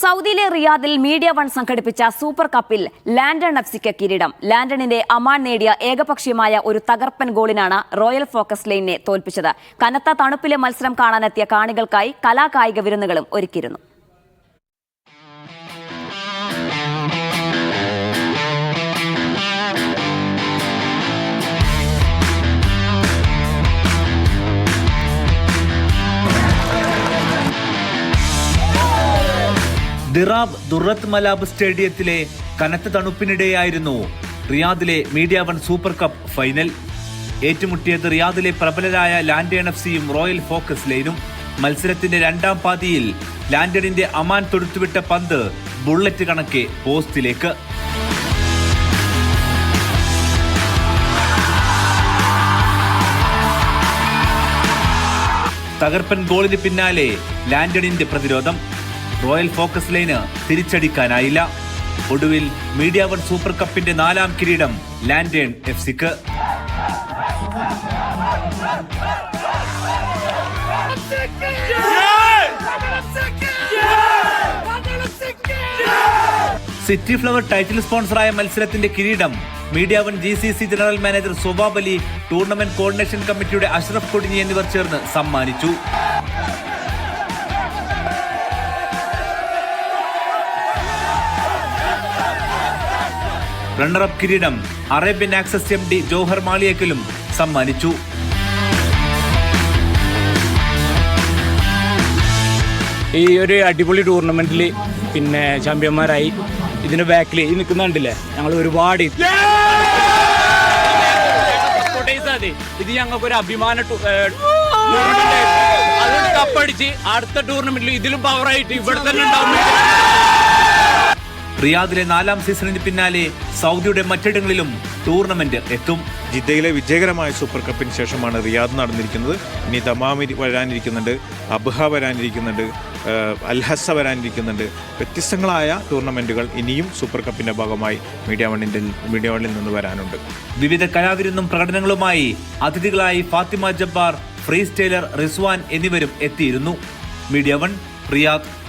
സൗദിയിലെ റിയാദിൽ media one സംഘടിപ്പിച്ച സൂപ്പർ കപ്പിൽ ലാൻഡൺ എഫ് സിക്ക് കിരീടം. ലാൻഡണിന്റെ അമാൻ നേടിയ ഏകപക്ഷീയമായ ഒരു തകർപ്പൻ ഗോളിനാണ് റോയൽ ഫോക്കസ് ലൈനെ തോൽപ്പിച്ചത്. കനത്ത തണുപ്പിലെ മത്സരം കാണാനെത്തിയ കാണികൾക്കായി കലാകായിക വിരുന്നുകളും ഒരുക്കിയിരുന്നു. ദിറാബ് ദുറത്ത് മലാബ് സ്റ്റേഡിയത്തിലെ കനത്ത തണുപ്പിനിടെയായിരുന്നു റിയാദിലെ media one super cup final. ഏറ്റുമുട്ടിയത് റിയാദിലെ പ്രബലരായ ലാൻഡേൺ എഫ് സിയും റോയൽ ഫോക്കസ് ലൈനും. മത്സരത്തിന്റെ രണ്ടാം പാതിയിൽ ലാൻഡണിന്റെ അമാൻ തൊടുത്തുവിട്ട പന്ത് ബുള്ളറ്റ് കണക്കെ പോസ്റ്റിലേക്ക്. തകർപ്പൻ ഗോളിന് പിന്നാലെ ലാൻഡണിന്റെ പ്രതിരോധം. റോയൽ ഫോക്കസ് ലൈന് തിരിച്ചടിക്കാനായില്ല. ഒടുവിൽ മീഡിയ വൺ സൂപ്പർ കപ്പിന്റെ നാലാം കിരീടം ലാൻഡേൺ എഫ് സിക്ക് സിറ്റി ഫ്ലവർ ടൈറ്റിൽ സ്പോൺസറായ മത്സരത്തിന്റെ കിരീടം media one G C C general manager സൊബാബ് tournament coordination കമ്മിറ്റിയുടെ അഷ്റഫ് കൊടിഞ്ഞി എന്നിവർ ചേർന്ന് സമ്മാനിച്ചു. റണ്ണറപ്പ് കിരീടം Arabian access M D Johar മാളിയക്കലും സമ്മാനിച്ചു. ഈ ഒരു അടിപൊളി ടൂർണമെന്റിൽ പിന്നെ ചാമ്പ്യന്മാരായി. ഇതിന്റെ ബാക്കിൽ ഈ നിൽക്കുന്നുണ്ടല്ലേ ഞങ്ങൾ ഒരുപാട്. ഇത്. ഞങ്ങൾക്ക് ഒരു അഭിമാന. കപ്പടിച്ച് അടുത്ത ടൂർണമെന്റിൽ ഇതിലും പവറായിട്ട് ഇവിടെ തന്നെ ഉണ്ടാവും. റിയാദിലെ നാലാം സീസണിന് പിന്നാലെ സൗദിയുടെ മറ്റിടങ്ങളിലും ടൂർണമെന്റ് എത്തും. ജിദ്ദയിലെ വിജയകരമായ സൂപ്പർ കപ്പിന് ശേഷമാണ് റിയാദ് നടന്നിരിക്കുന്നത്. ഇനി ദമാമി വരാനിരിക്കുന്നുണ്ട് അബ്ഹ വരാനിരിക്കുന്നുണ്ട് അൽഹസ വരാനിരിക്കുന്നുണ്ട്. വ്യത്യസ്തങ്ങളായ ടൂർണമെന്റുകൾ ഇനിയും സൂപ്പർ കപ്പിന്റെ ഭാഗമായി മീഡിയ വണ്ണിന്റെ മീഡിയ വണ്ണിൽ നിന്ന് വരാനുണ്ട്. വിവിധ കലാവിരുന്നും പ്രകടനങ്ങളുമായി അതിഥികളായി ഫാത്തിമ ജബ്ബാർ ഫ്രീ സ്റ്റൈലർ റിസ്വാൻ എന്നിവരും എത്തിയിരുന്നു. Media one Riyadh.